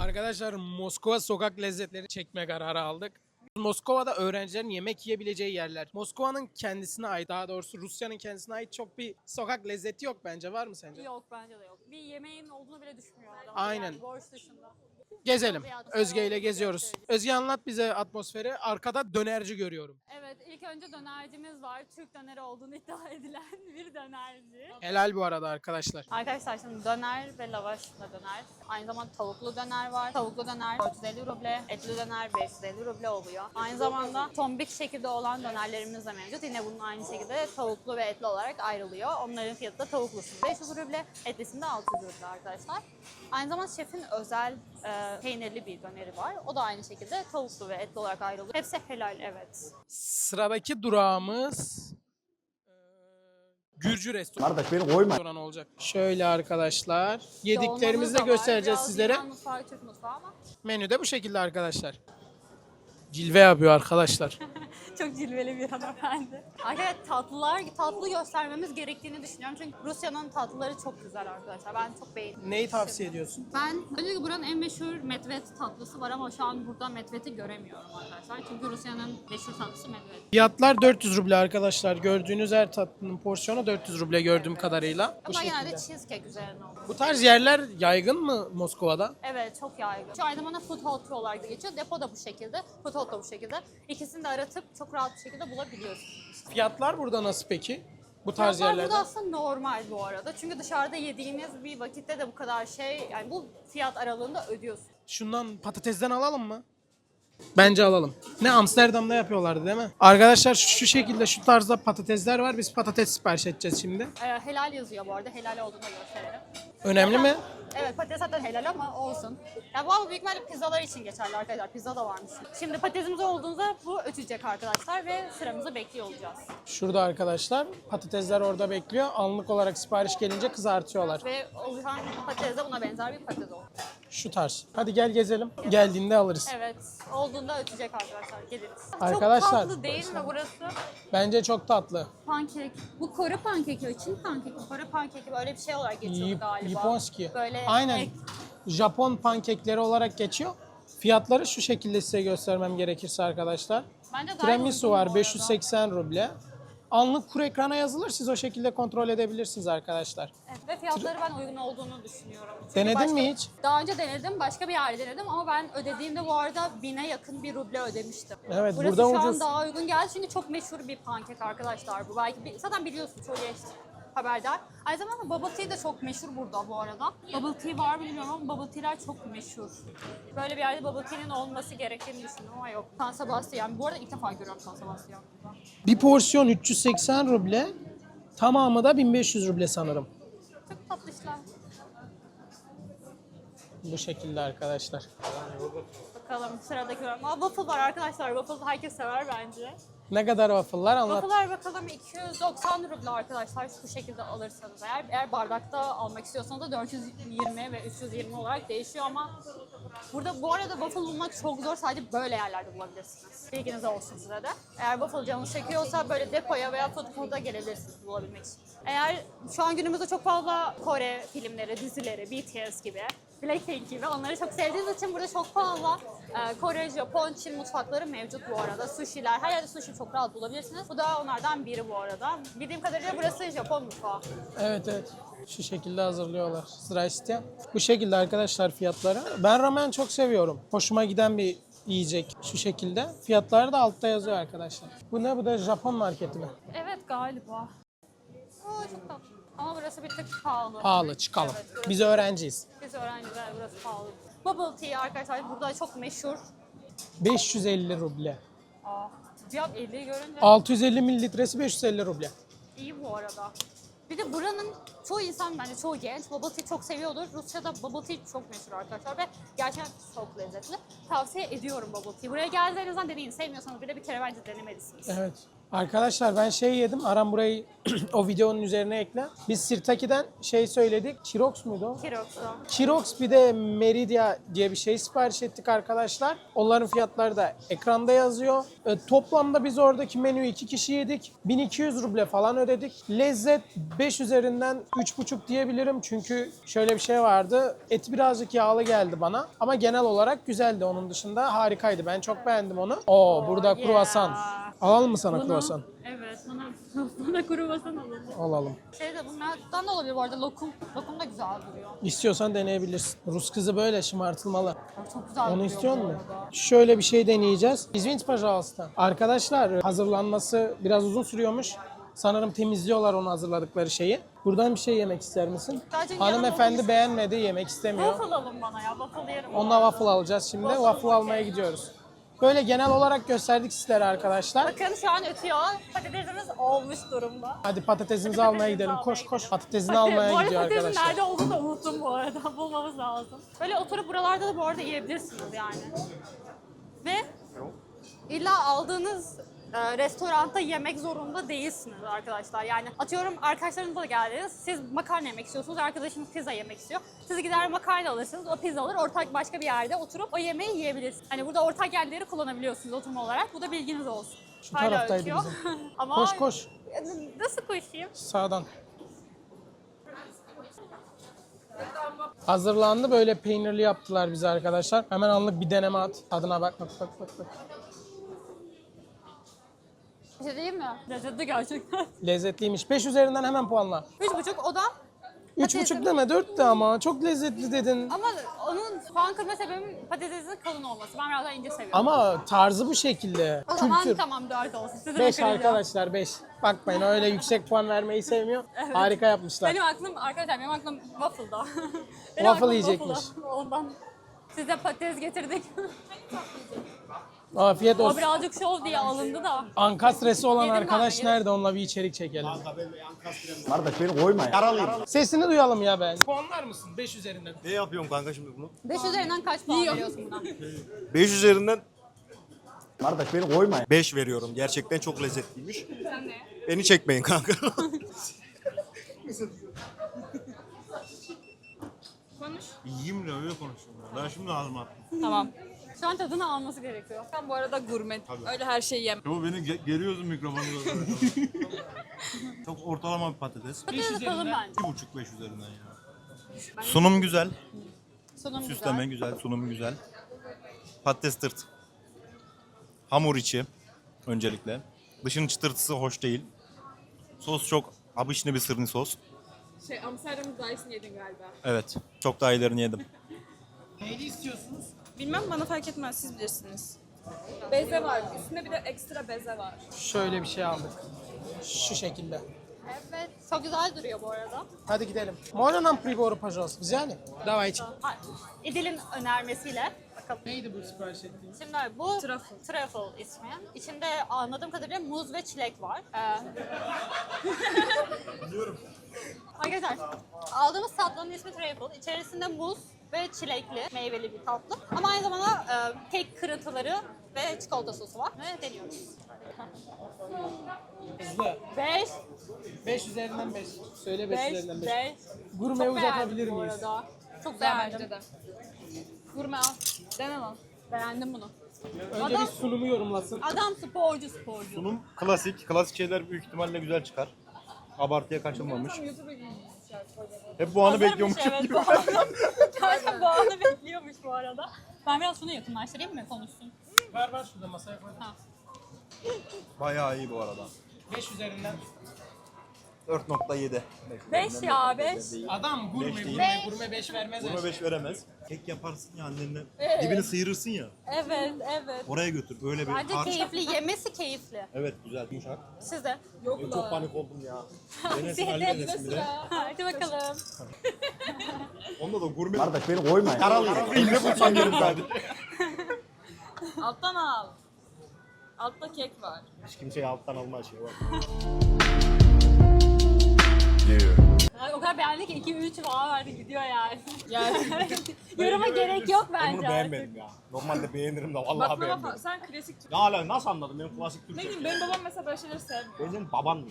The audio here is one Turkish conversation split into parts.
Arkadaşlar Moskova sokak lezzetleri çekme kararı aldık. Moskova'da öğrencilerin yemek yiyebileceği yerler. Moskova'nın kendisine ait, daha doğrusu Rusya'nın kendisine ait çok bir sokak lezzeti yok bence. Var mı sence? Yok bence de yok. Bir yemeğin olduğunu bile düşünmüyorum. adam. Aynen. Yani borç dışında. Gezelim. Özge ile geziyoruz. Özge anlat bize atmosferi. Arkada dönerci görüyorum. Evet ilk önce dönercimiz var. Türk döneri olduğunu iddia edilen bir dönerci. Helal bu arada arkadaşlar. Arkadaşlar şimdi döner ve lavaşla döner. Aynı zamanda tavuklu döner var. Tavuklu döner 450 ruble, etli döner 550 ruble oluyor. Aynı zamanda tombik şekilde olan dönerlerimiz de mevcut. Yine bunun aynı şekilde tavuklu ve etli olarak ayrılıyor. Onların fiyatı da tavuklusu 500 ruble, etlisinde 600 ruble arkadaşlar. Aynı zamanda şefin özel e, peynirli bir döneri var. O da aynı şekilde tavuklu ve etli olarak ayrılıyor. Hepsi helal evet. Sıradaki durağımız eee, Gürcü restoranı. Kardeş beni koyma. restoran olacak. Şöyle arkadaşlar. Yediklerimizi de göstereceğiz Biraz sizlere. Mutfağı, Türk mutfağı ama Menü de bu şekilde arkadaşlar. Cilve yapıyor arkadaşlar. Çok cilveli bir hanımefendi. Arkadaşlar tatlılar, tatlı göstermemiz gerektiğini düşünüyorum. Çünkü Rusya'nın tatlıları çok güzel arkadaşlar. Ben çok beğendim. Neyi tavsiye ediyorsun? Ben öncelikle buranın en meşhur medved tatlısı var ama şu an burada medvedi göremiyorum arkadaşlar. Çünkü Rusya'nın meşhur tatlısı medved. Fiyatlar 400 ruble arkadaşlar. Gördüğünüz her tatlının porsiyonu 400 ruble gördüğüm kadarıyla. Bu Ama genelde şekilde. cheesecake üzerine oluyor. Bu tarz yerler yaygın mı Moskova'da? Evet çok yaygın. Şu aynı zamanda food hall olarak da geçiyor. Depo da bu şekilde, food hall da bu şekilde. İkisini de aratıp çok rahat bir şekilde bulabiliyorsunuz. Fiyatlar burada nasıl peki? Bu tarz Fiyatlar yerlerde. burada aslında normal bu arada. Çünkü dışarıda yediğiniz bir vakitte de bu kadar şey, yani bu fiyat aralığında ödüyorsun. Şundan patatesden alalım mı? Bence alalım. Ne Amsterdam'da yapıyorlardı değil mi? Arkadaşlar şu şekilde şu tarzda patatesler var. Biz patates sipariş edeceğiz şimdi. Ee, helal yazıyor bu arada. Helal olduğunu gösterelim. Önemli mi? Evet patates zaten helal ama olsun. Ya bu ama büyük ihtimalle pizzalar için geçerli arkadaşlar. Pizza da varmış. Şimdi patatesimiz olduğunda bu ötecek arkadaşlar ve sıramızı bekliyor olacağız. Şurada arkadaşlar patatesler orada bekliyor. Anlık olarak sipariş gelince kızartıyorlar. Ve oluşan patates de buna benzer bir patates oldu. Şu tarz. Hadi gel gezelim. Geldiğinde alırız. Evet olduğunda ötecek arkadaşlar. Geliriz. Arkadaşlar- Çok tatlı değil mi burası? Bence çok tatlı. Pankek. Bu Kore pankeki, Çin pankeki, Kore pankeki böyle bir şey olarak geçiyordu Yip- galiba. Yaponski. Böyle Aynen. ek- Japon pankekleri olarak geçiyor. Fiyatları şu şekilde size göstermem gerekirse arkadaşlar. Bence daha Tiramisu uygun bu var arada. 580 ruble. Anlık kuru ekrana yazılır. Siz o şekilde kontrol edebilirsiniz arkadaşlar. Evet, ve fiyatları ben uygun olduğunu düşünüyorum. Çünkü Denedin başka- mi hiç? Daha önce denedim. Başka bir yerde denedim ama ben ödediğimde bu arada bine yakın bir ruble ödemiştim. Evet, Burası burada şu an ucuz. daha uygun geldi çünkü çok meşhur bir pankek arkadaşlar bu. Belki bir- zaten biliyorsun çoğu geçti haberdar. Aynı zamanda bubble tea de çok meşhur burada bu arada. Bubble tea var bilmiyorum ama bubble tea'ler çok meşhur. Böyle bir yerde bubble tea'nin olması gerektiğini düşündüm ama yok. San Sebastian. Bu arada ilk defa görüyorum San Sebastian burada. Bir porsiyon 380 ruble. Tamamı da 1500 ruble sanırım. Çok tatlı işler. Bu şekilde arkadaşlar. Bakalım sıradaki var. Waffle var arkadaşlar. Waffle herkes sever bence. Ne kadar waffle'lar anlat. Waffle'lar bakalım 290 ruble arkadaşlar bu şekilde alırsanız eğer. Eğer bardakta almak istiyorsanız da 420 ve 320 olarak değişiyor ama burada bu arada waffle bulmak çok zor. Sadece böyle yerlerde bulabilirsiniz. Bilginiz olsun size de. Eğer waffle canınız çekiyorsa böyle depoya veya food court'a gelebilirsiniz bulabilmek için. Eğer şu an günümüzde çok fazla Kore filmleri, dizileri, BTS gibi Blackpink gibi onları çok sevdiğiniz için burada çok fazla e, Kore, Japon, Çin mutfakları mevcut bu arada. Sushi'ler, her yerde sushi çok rahat bulabilirsiniz. Bu da onlardan biri bu arada. Bildiğim kadarıyla burası Japon mutfağı. Evet evet. Şu şekilde hazırlıyorlar. Zdrastia. Bu şekilde arkadaşlar fiyatları. Ben ramen çok seviyorum. Hoşuma giden bir yiyecek şu şekilde. Fiyatları da altta yazıyor arkadaşlar. Bu ne? Bu da Japon marketi mi? Evet galiba. Oo, çok tatlı. Ama burası bir tık pahalı. Pahalı çıkalım. Evet, burası- Biz öğrenciyiz. Biz öğrenciler burası pahalı. Bubble tea arkadaşlar burada çok meşhur. 550 ruble. Aa, fiyat 50'yi görünce 650 mililitresi 550 ruble. iyi bu arada. Bir de buranın çoğu insan bence çoğu genç bubble tea çok seviyordur. Rusya'da bubble tea çok meşhur arkadaşlar ve gerçekten çok lezzetli. Tavsiye ediyorum bubble tea. Buraya geldiğinizde en azından deneyin. Sevmiyorsanız bile bir kere bence denemelisiniz. Evet. Arkadaşlar ben şey yedim. Aram burayı o videonun üzerine ekle. Biz Sirtaki'den şey söyledik. Chirox muydu o? Kirox'u. Chirox bir de Meridia diye bir şey sipariş ettik arkadaşlar. Onların fiyatları da ekranda yazıyor. E, toplamda biz oradaki menüyü iki kişi yedik. 1200 ruble falan ödedik. Lezzet 5 üzerinden 3,5 diyebilirim. Çünkü şöyle bir şey vardı. Et birazcık yağlı geldi bana. Ama genel olarak güzeldi. Onun dışında harikaydı. Ben çok beğendim onu. Oo burada yeah. kruvasan. Alalım mı sana kruvasan? kruvasan. Evet, bana, bana kruvasan alalım. Alalım. Şey de bunlardan da olabilir bu arada. Lokum, lokum da güzel duruyor. İstiyorsan deneyebilirsin. Rus kızı böyle şımartılmalı. Çok güzel Onu duruyor istiyor bu. Şöyle bir şey deneyeceğiz. İzvinç Pajals'tan. Arkadaşlar hazırlanması biraz uzun sürüyormuş. Sanırım temizliyorlar onu hazırladıkları şeyi. Buradan bir şey yemek ister misin? Sadece Hanımefendi beğenmedi, yemek istemiyor. Waffle alın bana ya, waffle yerim. Onunla waffle alacağız şimdi. Waffle almaya gidiyoruz. Böyle genel olarak gösterdik sizlere arkadaşlar. Bakın şu an ötüyor. Patatesimiz olmuş durumda. Hadi patatesimizi almaya gidelim. Koş koş. Patatesini almaya bu arada gidiyor patatesin arkadaşlar. nerede olduğunu da unuttum bu arada. Bulmamız lazım. Böyle oturup buralarda da bu arada yiyebilirsiniz yani. Ve illa aldığınız e, restoranda yemek zorunda değilsiniz arkadaşlar. Yani atıyorum arkadaşlarınızla geldiniz. Siz makarna yemek istiyorsunuz. Arkadaşınız pizza yemek istiyor. Siz gider makarna alırsınız. O pizza alır. Ortak başka bir yerde oturup o yemeği yiyebilirsiniz. Hani burada ortak yerleri kullanabiliyorsunuz oturma olarak. Bu da bilginiz olsun. Şu Hala taraftaydı bizim. Ama Koş koş. Nasıl koşayım? Sağdan. Hazırlandı böyle peynirli yaptılar bize arkadaşlar. Hemen anlık bir deneme at. Tadına bak bak bak bak. bak. Bir şey diyeyim mi? Lezzetli gerçekten. Lezzetliymiş. 5 üzerinden hemen puanla. Üç buçuk o da 3,5 deme 4 de ama çok lezzetli dedin. ama onun puan kırma sebebim patatesin kalın olması. Ben biraz daha ince seviyorum. Ama tarzı bu şekilde. o zaman Kültür. tamam dört olsun. Sizi 5 kıracağım. arkadaşlar 5. Bakmayın öyle yüksek puan vermeyi sevmiyor. Harika yapmışlar. Benim aklım arkadaşlar benim aklım waffle'da. Benim Waffle aklım yiyecekmiş. waffle'da. Ondan size patates getirdik. Afiyet o olsun. birazcık şov diye alındı da. Ankastresi olan Yedim ben, arkadaş yedim. nerede? Onunla bir içerik çekelim. Kardeş beni koyma ya. Yaralıyım. Sesini duyalım ya ben. Puanlar mısın 5 üzerinden? Ne yapıyorum kanka şimdi bunu? 5 üzerinden kaç puan veriyorsun buna? 5 üzerinden Kardeş beni koyma ya. 5 veriyorum. Gerçekten çok lezzetliymiş. Beni çekmeyin kanka. Konuş. Yiyeyim de öyle konuşuyorum. Ben şimdi ağzıma attım. Tamam. Şu an tadını alması gerekiyor. Ben bu arada gurme. Öyle her şeyi yemem. Yo beni ge- geriyorsun mikrofonu. çok ortalama bir patates. Patates kalın bence. 2,5-5 üzerinden ya. Sunum güzel. Sunum Süsleme güzel. güzel. Sunum güzel. Patates tırt. Hamur içi öncelikle. Dışının çıtırtısı hoş değil. Sos çok abişli bir sırni sos. Şey Amsterdam Dyson yedin galiba. Evet. Çok daha iyilerini yedim. Neyli istiyorsunuz? Bilmem bana fark etmez siz bilirsiniz. Beze var. Üstünde bir de ekstra beze var. Şöyle bir şey aldık. Şu şekilde. Evet. Çok güzel duruyor bu arada. Hadi gidelim. Можно нам приборы, пожалуйста? Взяли? Давайте. Ha, İdil'in önermesiyle bakalım. Neydi bu sipariş ettiğiniz? Şimdi bu Truffle. truffle ismi. İçinde anladığım kadarıyla muz ve çilek var. Ee... Arkadaşlar aldığımız tatlının ismi truffle. İçerisinde muz ve çilekli meyveli bir tatlı. Ama aynı zamanda e, kek kırıntıları ve çikolata sosu var. Ve deniyoruz. Hızlı. 5, 5 üzerinden 5. Söyle 5 5, üzerinden 5. 5. Gurme uzatabilir miyiz? Çok Bence beğendim. de. Gurme al. Dene lan. Beğendim bunu. Önce Adam- bir sunumu yorumlasın. Adam sporcu sporcu. Sunum klasik. Klasik şeyler büyük ihtimalle güzel çıkar. Abartıya kaçılmamış. Hep bu anı Hazırmış, bekliyormuşum evet, gibi. bu arada. Bu anı bekliyormuş bu arada. Ben biraz şunu yakınlaştırayım mı konuşsun? Var var şurada masaya koy. Ha. Bayağı iyi bu arada. 5 üzerinden. 4.7. 5 ya 5. Adam gurme, Beş değil. gurme, gurme 5 vermez. Her 5 veremez. Kek yaparsın ya annenle. Evet. Dibini sıyırırsın ya. Evet evet. Oraya götür. Böyle bir Bence harç. keyifli. Yemesi keyifli. Evet güzel. Yumuşak. Siz de. Benim çok panik oldum ya. Denesin Siz Ali de. denesin bir de. Hadi bakalım. Onda da gurme. Kardeş beni koyma ya. Yaralıyım. Eline bulsan yerim zaten. Alttan al. Altta kek var. Hiç kimseye alttan alma şey var. O kadar beğendi ki ki 2 3 var gidiyor yani. Yani Yoruma gerek yok bence artık. ya. Normalde beğenirim de vallahi Baklava beğenmedim. falan. Sen klasik Türk. Ne ala nasıl anladın benim klasik Ne Türkçe? bileyim benim babam mesela böyle şeyleri sevmiyor. Benim baban mı?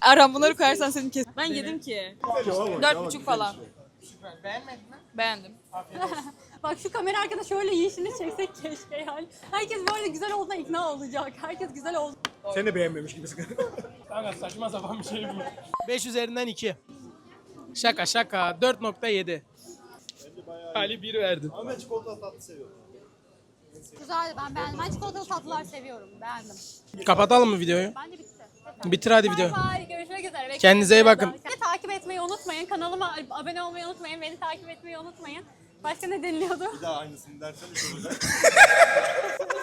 Aram bunları koyarsan seni kes. Ben yedim ki. Dört buçuk falan. beğenmedin mi? Beğendim. Bak şu kamera arkada şöyle yeşilini çeksek keşke yani. Herkes bu arada güzel olduğuna ikna olacak. Herkes güzel oldu. Seni beğenmemiş gibisin. Kanka saçma sapan bir şey bu. 5 üzerinden 2. Şaka şaka 4.7. Ali 1 verdin. Ama ben çikolata tatlı seviyorum. Güzeldi ben beğendim. Ben çikolatalı tatlılar seviyorum. Beğendim. Kapatalım mı videoyu? Bence bitti. Bitir hadi Bay video. bay. Görüşmek üzere. Bekleyin. Kendinize iyi bakın. Beni takip etmeyi unutmayın. Kanalıma abone olmayı unutmayın. Beni takip etmeyi unutmayın. Başka ne deniliyordu? Bir daha aynısını dersen hiç olacak.